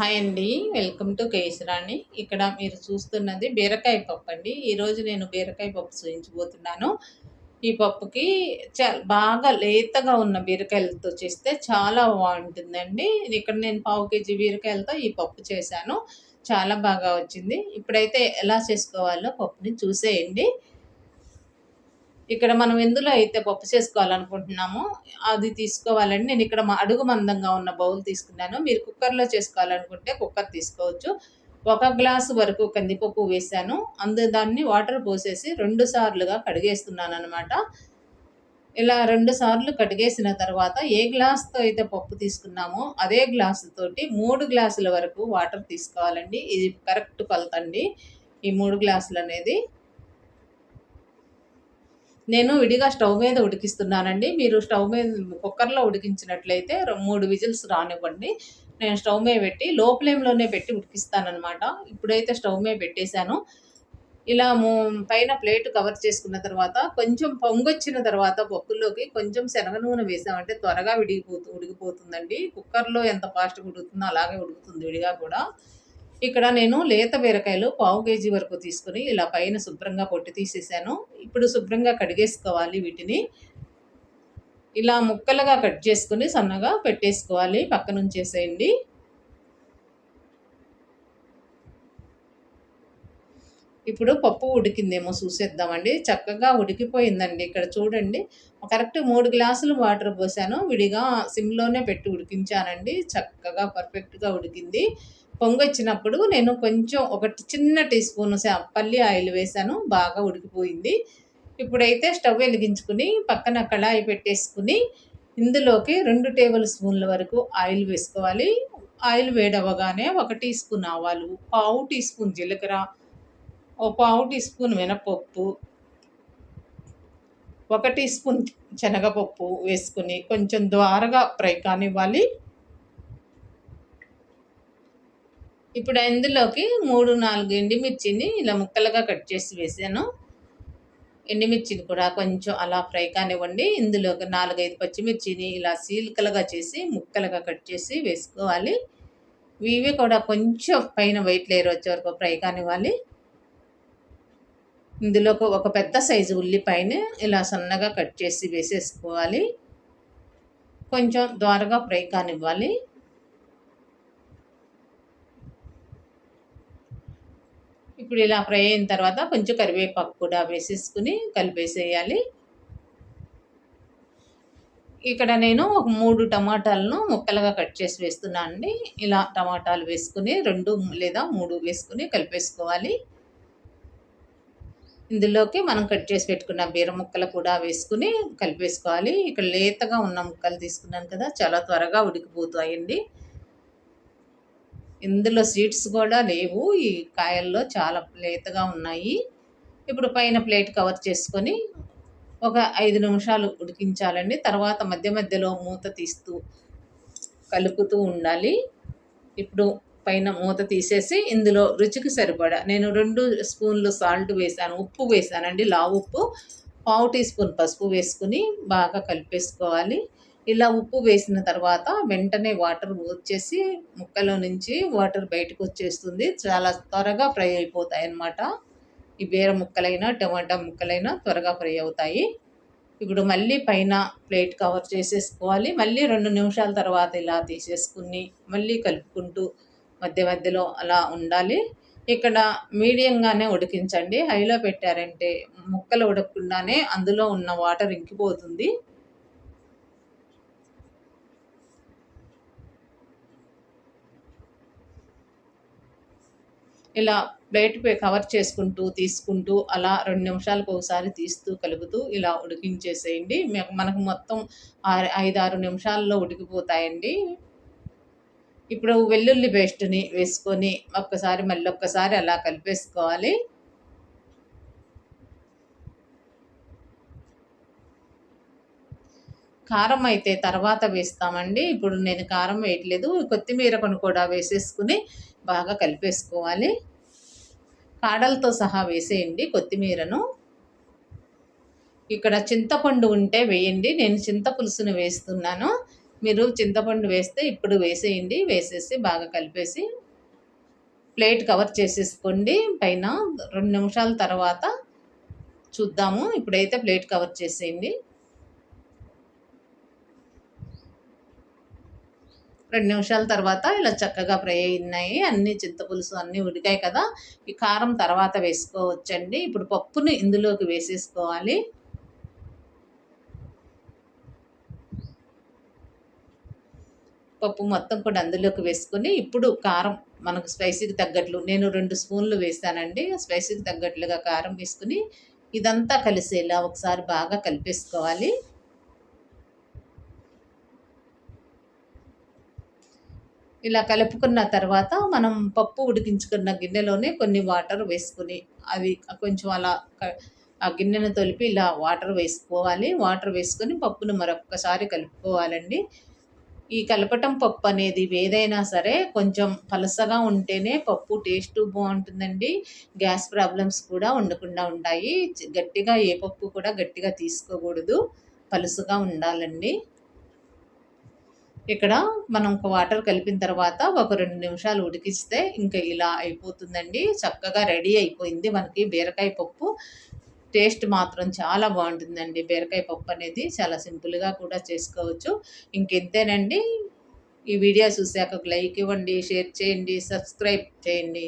Hi అండి. Welcome to Kesharani. ఇక్కడ మీరు చూస్తున్నది బీరకాయ పప్పు అండి. ఈరోజు నేను బీరకాయ పప్పు చూపించబోతున్నాను ఈ పప్పుకి చా బాగా లేతగా ఉన్న బీరకాయలతో చేస్తే చాలా బాగుంటుందండి. ఇక్కడ నేను పావు కేజీ బీరకాయలతో ఈ పప్పు చేశాను. చాలా బాగా వచ్చింది. ఇప్పుడైతే ఎలా చేసుకోవాలో పప్పుని చూసేయండి. ఇక్కడ మనం ఎందులో అయితే పప్పు చేసుకోవాలనుకుంటున్నామో అది తీసుకోవాలండి. నేను ఇక్కడ మా అడుగు మందంగా ఉన్న బౌల్ తీసుకున్నాను. మీరు కుక్కర్లో చేసుకోవాలనుకుంటే కుక్కర్ తీసుకోవచ్చు. ఒక గ్లాసు వరకు కందిపప్పు వేసాను అందు దాన్ని వాటర్ పోసేసి రెండు సార్లుగా కడిగేస్తున్నాను అనమాట ఇలా రెండు సార్లు కడిగేసిన తర్వాత ఏ గ్లాస్తో అయితే పప్పు తీసుకున్నామో అదే గ్లాసుతోటి మూడు గ్లాసుల వరకు వాటర్ తీసుకోవాలండి. ఇది కరెక్ట్ కొలతండి. ఈ మూడు గ్లాసులు అనేది నేను విడిగా స్టవ్ మీద ఉడికిస్తున్నానండి. మీరు స్టవ్ మీద కుక్కర్లో ఉడికించినట్లయితే మూడు విజిల్స్ రానివ్వండి. నేను స్టవ్ మీద పెట్టి లో ఫ్లేమ్లోనే పెట్టి ఉడికిస్తానమాట ఇప్పుడైతే స్టవ్ మీద పెట్టేశాను. ఇలా పైన ప్లేట్ కవర్ చేసుకున్న తర్వాత కొంచెం పొంగొచ్చిన తర్వాత పప్పుల్లోకి కొంచెం శనగ నూనె వేసామంటే త్వరగా విడిగిపోతూ ఉడికిపోతుందండి. కుక్కర్లో ఎంత ఫాస్ట్గా ఉడుకుతుందో అలాగే ఉడుకుతుంది విడిగా కూడా. ఇక్కడ నేను లేత బీరకాయలు పావు కేజీ వరకు తీసుకుని ఇలా పైన శుభ్రంగా పొట్టి తీసేసాను. ఇప్పుడు శుభ్రంగా కడిగేసుకోవాలి వీటిని. ఇలా ముక్కలుగా కట్ చేసుకుని సన్నగా పెట్టేసుకోవాలి. పక్కన ఉంచేసేయండి. ఇప్పుడు పప్పు ఉడికిందేమో చూసేద్దామండి. చక్కగా ఉడికిపోయిందండి ఇక్కడ చూడండి. కరెక్ట్ మూడు గ్లాసులు వాటర్ పోసాను. విడిగా సిమ్లోనే పెట్టి ఉడికించానండి. చక్కగా పర్ఫెక్ట్గా ఉడికింది. పొంగొచ్చినప్పుడు నేను కొంచెం ఒకటి చిన్న టీ స్పూన్ పల్లి ఆయిల్ వేసాను బాగా ఉడికిపోయింది. ఇప్పుడైతే స్టవ్ వెలిగించుకుని పక్కన కళాయి పెట్టేసుకుని ఇందులోకి రెండు టేబుల్ స్పూన్ల వరకు ఆయిల్ వేసుకోవాలి. ఆయిల్ వేడవగానే ఒక టీ స్పూన్ ఆవాలు పావు టీ స్పూన్ జీలకర్ర ఓ పావు టీ స్పూన్ మినపప్పు ఒక టీ స్పూన్ శనగపప్పు వేసుకుని కొంచెం ద్వారగా ఫ్రై కానివ్వాలి. ఇప్పుడు ఇందులోకి మూడు నాలుగు ఎండిమిర్చిని ఇలా ముక్కలుగా కట్ చేసి వేసాను. ఎండిమిర్చిని కూడా కొంచెం అలా ఫ్రై కానివ్వండి. ఇందులోకి నాలుగైదు పచ్చిమిర్చిని ఇలా సీల్కలుగా చేసి ముక్కలుగా కట్ చేసి వేసుకోవాలి. ఇవి కూడా కొంచెం పైన వైట్ లేయర్ వచ్చే వరకు ఫ్రై కానివ్వాలి. ఇందులోకి ఒక పెద్ద సైజు ఉల్లిపాయని ఇలా సన్నగా కట్ చేసి వేసేసుకోవాలి. కొంచెం ద్వారగా ఫ్రై కానివ్వాలి. ఇప్పుడు ఇలా ఫ్రై అయిన తర్వాత కొంచెం కరివేపాకు కూడా వేసేసుకుని కలిపేసేయాలి. ఇక్కడ నేను ఒక మూడు టమాటాలను ముక్కలుగా కట్ చేసి వేస్తున్నాను అండి. ఇలా టమాటాలు వేసుకుని రెండు లేదా మూడు వేసుకుని కలిపేసుకోవాలి. ఇందులోకి మనం కట్ చేసి పెట్టుకున్న బీర ముక్కలు కూడా వేసుకుని కలిపేసుకోవాలి. ఇక్కడ లేతగా ఉన్న ముక్కలు తీసుకున్నాను కదా చాలా త్వరగా ఉడికిపోతాయండి. ఇందులో సీడ్స్ కూడా లేవు. ఈ కాయల్లో చాలా లేతగా ఉన్నాయి. ఇప్పుడు పైన ప్లేట్ కవర్ చేసుకొని ఒక ఐదు నిమిషాలు ఉడికించాలండి. తర్వాత మధ్య మధ్యలో మూత తీస్తూ కలుపుతూ ఉండాలి. ఇప్పుడు పైన మూత తీసేసి ఇందులో రుచికి సరిపడా నేను రెండు స్పూన్లు సాల్ట్ వేసాను ఉప్పు వేసానండి. లావు ఉప్పు పావు టీ స్పూన్ పసుపు వేసుకుని బాగా కలిపేసుకోవాలి. ఇలా ఉప్పు వేసిన తర్వాత వెంటనే వాటర్ వచ్చేసి ముక్కలో నుంచి వాటర్ బయటకు వచ్చేస్తుంది. చాలా త్వరగా ఫ్రై అయిపోతాయి అన్నమాట. ఈ బీర ముక్కలైనా టమాటా ముక్కలైనా త్వరగా ఫ్రై అవుతాయి. ఇప్పుడు మళ్ళీ పైన ప్లేట్ కవర్ చేసేసుకోవాలి. మళ్ళీ రెండు నిమిషాల తర్వాత ఇలా తీసేసుకుని మళ్ళీ కలుపుకుంటూ మధ్య మధ్యలో అలా ఉండాలి. ఇక్కడ మీడియంగానే ఉడికించండి. హైలో పెట్టారంటే ముక్కలు ఉడకకుండానే అందులో ఉన్న వాటర్ ఇంకిపోతుంది. ఇలా ప్లేట్ కవర్ చేసుకుంటూ తీసుకుంటూ అలా రెండు నిమిషాలకు ఒకసారి తీస్తూ కలుపుతూ ఇలా ఉడికించేసేయండి. మనకు మొత్తం ఐదు ఆరు నిమిషాల్లో ఉడికిపోతాయండి. ఇప్పుడు వెల్లుల్లి పేస్ట్ని వేసుకొని ఒక్కసారి మళ్ళీ ఒక్కసారి అలా కలిపేసుకోవాలి. కారం అయితే తర్వాత వేస్తామండి. ఇప్పుడు నేను కారం వేయట్లేదు. కొత్తిమీర కూడా వేసేసుకుని బాగా కలిపేసుకోవాలి. కాడలతో సహా వేసేయండి కొత్తిమీరను. ఇక్కడ చింతపండు ఉంటే వేయండి. నేను చింతపులుసును వేస్తున్నాను. మీరు చింతపండు వేస్తే ఇప్పుడు వేసేయండి. వేసేసి బాగా కలిపేసి ప్లేట్ కవర్ చేసేసుకోండి. పైన రెండు నిమిషాల తర్వాత చూద్దాము. ఇప్పుడైతే ప్లేట్ కవర్ చేసేయండి. రెండు నిమిషాల తర్వాత ఇలా చక్కగా ఫ్రై అయినాయి. అన్ని చింతపులుసు అన్నీ ఉడికాయి కదా. ఈ కారం తర్వాత వేసుకోవచ్చండి. ఇప్పుడు పప్పుని ఇందులోకి వేసేసుకోవాలి. పప్పు మొత్తం కూడా అందులోకి వేసుకొని ఇప్పుడు కారం మనకు స్పైసీకి తగ్గట్లు నేను రెండు స్పూన్లు వేసానండి. స్పైసీకి తగ్గట్లుగా కారం వేసుకుని ఇదంతా కలిసేలా ఒకసారి బాగా కలిపేసుకోవాలి. ఇలా కలుపుకున్న తర్వాత మనం పప్పు ఉడికించుకున్న గిన్నెలోనే కొన్ని వాటర్ వేసుకుని అవి కొంచెం అలా ఆ గిన్నెను తొలిపి ఇలా వాటర్ వేసుకోవాలి. వాటర్ వేసుకొని పప్పును మరొక్కసారి కలుపుకోవాలండి. ఈ కలపటం పప్పు అనేది ఏదైనా సరే కొంచెం పలసగా ఉంటేనే పప్పు టేస్ట్ బాగుంటుందండి. గ్యాస్ ప్రాబ్లమ్స్ కూడా ఉండకుండా ఉంటాయి. గట్టిగా ఏ పప్పు కూడా గట్టిగా తీసుకోకూడదు. పలుసుగా ఉండాలండి. ఇక్కడ మనం ఒక వాటర్ కలిపిన తర్వాత ఒక రెండు నిమిషాలు ఉడికిస్తే ఇంకా ఇలా అయిపోతుందండి. చక్కగా రెడీ అయిపోయింది మనకి బీరకాయ పప్పు. టేస్ట్ మాత్రం చాలా బాగుంటుందండి. బీరకాయ పప్పు అనేది చాలా సింపుల్గా కూడా చేసుకోవచ్చు. ఇంకెంతేనండి? ఈ వీడియో చూసాక లైక్ ఇవ్వండి షేర్ చేయండి సబ్స్క్రైబ్ చేయండి.